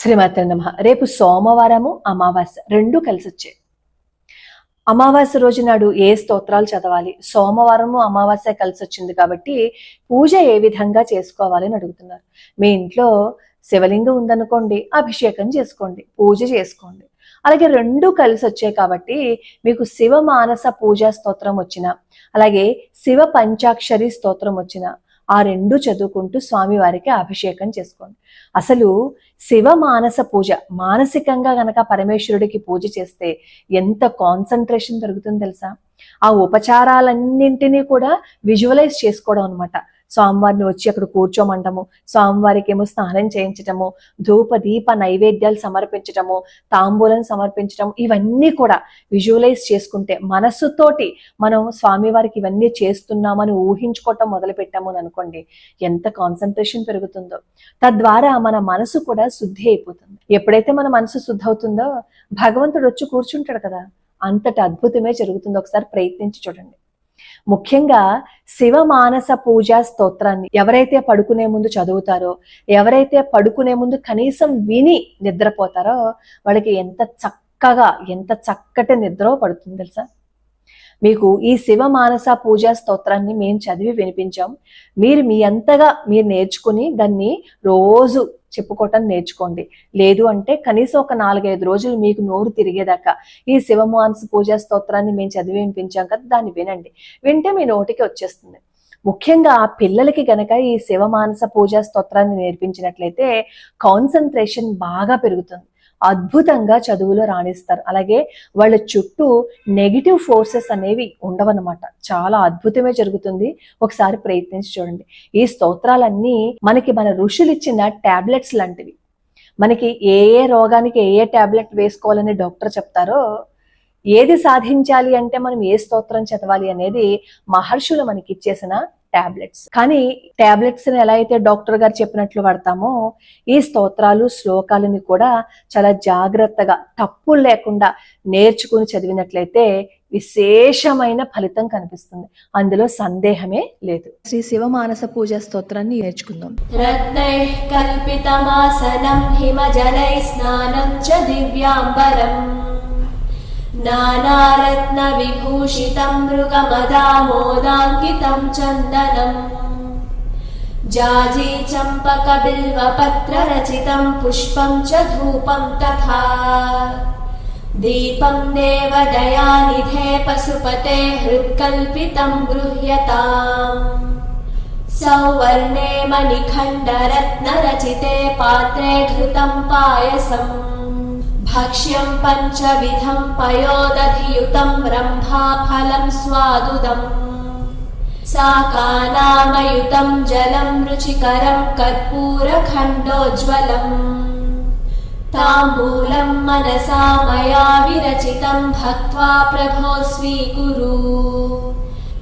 శ్రీమాత నమ. రేపు సోమవారము అమావాస్య రెండు కలిసి వచ్చాయి అమావాస్య రోజు నాడు ఏ స్తోత్రాలు చదవాలి? సోమవారము అమావాస్య కలిసి వచ్చింది కాబట్టి పూజ ఏ విధంగా చేసుకోవాలి అని అడుగుతున్నారు. మీ ఇంట్లో శివలింగం ఉందనుకోండి అభిషేకం చేసుకోండి పూజ చేసుకోండి. అలాగే రెండు కలిసి వచ్చాయి కాబట్టి మీకు శివ మానస పూజా స్తోత్రం వచ్చిన అలాగే శివ పంచాక్షరి స్తోత్రం వచ్చిన ఆ రెండు చదువుకుంటూ స్వామివారికి అభిషేకం చేసుకోండి. అసలు శివ మానస పూజ మానసికంగా గనక పరమేశ్వరుడికి పూజ చేస్తే ఎంత కాన్సన్ట్రేషన్ పెరుగుతుందో తెలుసా? ఆ ఉపచారాలన్నింటినీ కూడా విజువలైజ్ చేసుకోవడం అనమాట స్వామివారిని వచ్చి అక్కడ కూర్చోమంటము స్వామివారికి ఏమో స్నానం చేయించటము ధూప దీప నైవేద్యాలు సమర్పించటము తాంబూలం సమర్పించటం ఇవన్నీ కూడా విజువలైజ్ చేసుకుంటే మనస్సుతోటి మనం స్వామివారికి ఇవన్నీ చేస్తున్నామని ఊహించుకోవటం మొదలు పెట్టాము అని అనుకోండి ఎంత కాన్సన్ట్రేషన్ పెరుగుతుందో. తద్వారా మన మనసు కూడా శుద్ధి అయిపోతుంది. ఎప్పుడైతే మన మనసు శుద్ధి అవుతుందో భగవంతుడు వచ్చి కూర్చుంటాడు కదా అంతటి అద్భుతమే జరుగుతుంది. ఒకసారి ప్రయత్నించి చూడండి. ముఖ్యంగా శివ మానస పూజ స్తోత్రాన్ని ఎవరైతే పడుకునే ముందు చదువుతారో ఎవరైతే పడుకునే ముందు కనీసం విని నిద్రపోతారో వాళ్ళకి ఎంత చక్కగా ఎంత చక్కటి నిద్ర పడుతుంది తెలుసా? మీకు ఈ శివ మానస పూజా స్తోత్రాన్ని మేము చదివి వినిపించాం. మీరు మీ అంతగా మీరు నేర్చుకుని దాన్ని రోజు చెప్పుకోవటం నేర్చుకోండి. లేదు అంటే కనీసం ఒక నాలుగైదు రోజులు మీకు నోరు తిరిగేదాకా ఈ శివమానస పూజా స్తోత్రాన్ని మేము చదివి వినిపించాం కదా దాన్ని వినండి. వింటే మీ నోటికి వచ్చేస్తుంది. ముఖ్యంగా పిల్లలకి గనక ఈ శివమానస పూజా స్తోత్రాన్ని నేర్పించినట్లయితే కాన్సన్ట్రేషన్ బాగా పెరుగుతుంది. అద్భుతంగా చదువులో రాణిస్తారు. అలాగే వాళ్ళ చుట్టూ నెగిటివ్ ఫోర్సెస్ అనేవి ఉండవన్నమాట. చాలా అద్భుతమే జరుగుతుంది. ఒకసారి ప్రయత్నించి చూడండి. ఈ స్తోత్రాలన్నీ మనకి మన ఋషులు ఇచ్చిన టాబ్లెట్స్ లాంటివి. మనకి ఏ ఏ రోగానికి ఏ ఏ టాబ్లెట్ వేసుకోవాలని డాక్టర్ చెప్తారో ఏది సాధించాలి అంటే మనం ఏ స్తోత్రం చదవాలి అనేది మహర్షులు మనకి ఇచ్చేసిన టాబ్లెట్స్. కానీ టాబ్లెట్స్ ఎలా అయితే డాక్టర్ గారు చెప్పినట్లు వాడతామో ఈ స్తోత్రాలు శ్లోకాలని కూడా చాలా జాగ్రత్తగా తప్పులు లేకుండా నేర్చుకుని చదివినట్లయితే విశేషమైన ఫలితం కనిపిస్తుంది. అందులో సందేహమే లేదు. శ్రీ శివ మానస పూజ స్తోత్రాన్ని నేర్చుకుందాం. రత్నై కల్పితమాసనం హిమజలై స్నానం చ దివ్యాంబరం. नानारत्नविभूषितं मृगमदामोदाङ्कितं चन्दनम् जाजी चम्पकबिल्वपत्ररचितं पुष्पं च धूपं तथा। दीपं देवदयानिधे पशुपते हृत्कल्पितं गृह्यताम्। सौवर्णे मणिखण्डरत्नरचिते पात्रे घृतं पायसम् भक्ष्यं पञ्चविधं पयोदधियुतं रम्भाफलं स्वादुदम् साकानामयुतं जलं रुचिकरं कर्पूरखण्डोज्ज्वलम् ताम्बूलं मनसा मया विरचितं भक्त्वा प्रभो स्वीकुरु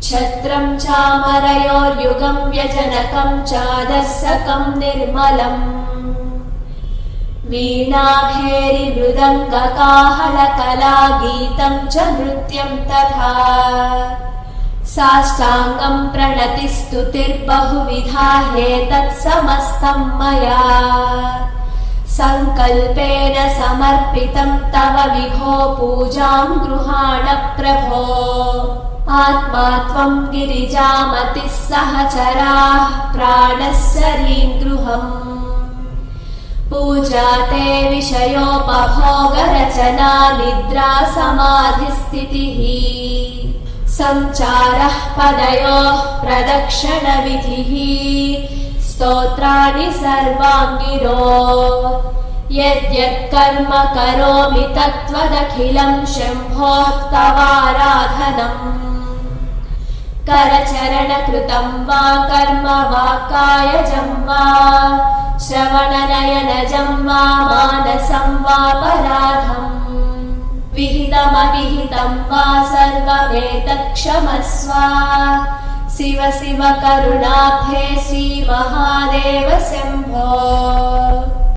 छत्रं चामरयोर्युगं व्यजनकं चादर्शकं निर्मलम् वीणाभेरिमृदङ्गकाहलकलागीतं च नृत्यं तथा साष्टाङ्गं प्रणतिस्तुतिर्बहुविधा ह्येतत्समस्तं मया सङ्कल्पेन समर्पितं तव विभो पूजां गृहाण प्रभो आत्मा त्वं गिरिजामतिः सहचराः प्राणः सरीं गृहम् पूजा ते विषयोपभोगरचना निद्रा समाधिस्थितिः। सञ्चारः पदयोः प्रदक्षिणविधिः। स्तोत्राणि सर्वाङ्गिरो यद्यत्कर्म करोमि तत्त्वदखिलं शम्भोः तवाराधनम् करचरणकृतं वा कर्म वा कायजं वा श्रवणनयनजं वा मानसं वापराधम् विहितमविहितं वा सर्वमेतत्क्षमस्व शिव शिव करुणाब्धे श्रीमहादेव शम्भो